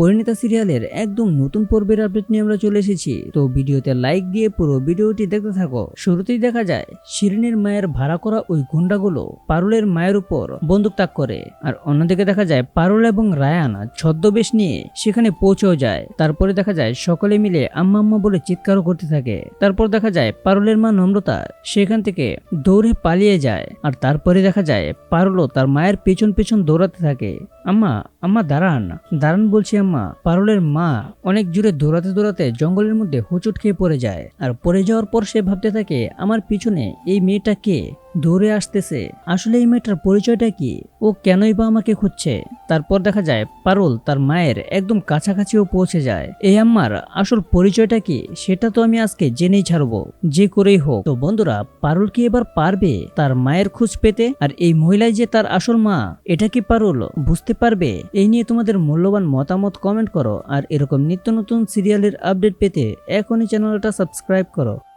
পরিণীতা সিরিয়ালের একদম নতুন পর্বের আপডেট নিয়ে আমরা চলে এসেছি। তো ভিডিওতে লাইক দিয়ে পুরো ভিডিওটি দেখতে থাকো। শুরুতেই দেখা যায়, শিরিনের মায়ের ভাড়া করা ওই গুন্ডাগুলো পারুলের মায়ের উপর বন্দুক তাক করে। আর অন্যদিকে দেখা যায়, পারুল এবং রায়ান ছদ্মবেশ নিয়ে সেখানে পৌঁছেও যায়। তারপরে দেখা যায়, সকলে মিলে আম্মা আম্মা বলে চিৎকারও করতে থাকে। তারপর দেখা যায়, পারুলের মা নম্রতা সেখান থেকে দৌড়ে পালিয়ে যায়। আর তারপরে দেখা যায়, পারুলও তার মায়ের পেছন পেছন দৌড়াতে থাকে। আম্মা আম্মা দাঁড়ান। দাঁড়ান বলছি আম্মা পারুলের মা অনেক জোরে দৌড়াতে দৌড়াতে জঙ্গলের মধ্যে হোঁচট খেয়ে পড়ে যায়। আর পড়ে যাওয়ার পর সে ভাবতে থাকে, আমার পিছনে এই মেয়েটা কে? দৌড়ে আসতেছে। আসলে এই মেয়েটার পরিচয়টা কি? ও কেনই বা আমাকে খুঁজছে? তারপর দেখা যায়, পারুল তার মায়ের একদম কাছাকাছিও পৌঁছে যায়। এই আম্মার আসল পরিচয়টা কি? সেটা তো আমি আজকে জেনেই ছাড়বো। যে করেই হোক। তো বন্ধুরা, পারুল কি এবার পারবে তার মায়ের খোঁজ পেতে? আর এই মহিলাই যে তার আসল মা, এটা কি পারুল বুঝতে পারবে? এই নিয়ে তোমাদের মূল্যবান মতামত কমেন্ট করো। আর এরকম নিত্য নতুন সিরিয়ালের আপডেট পেতে এখনই চ্যানেলটা সাবস্ক্রাইব করো।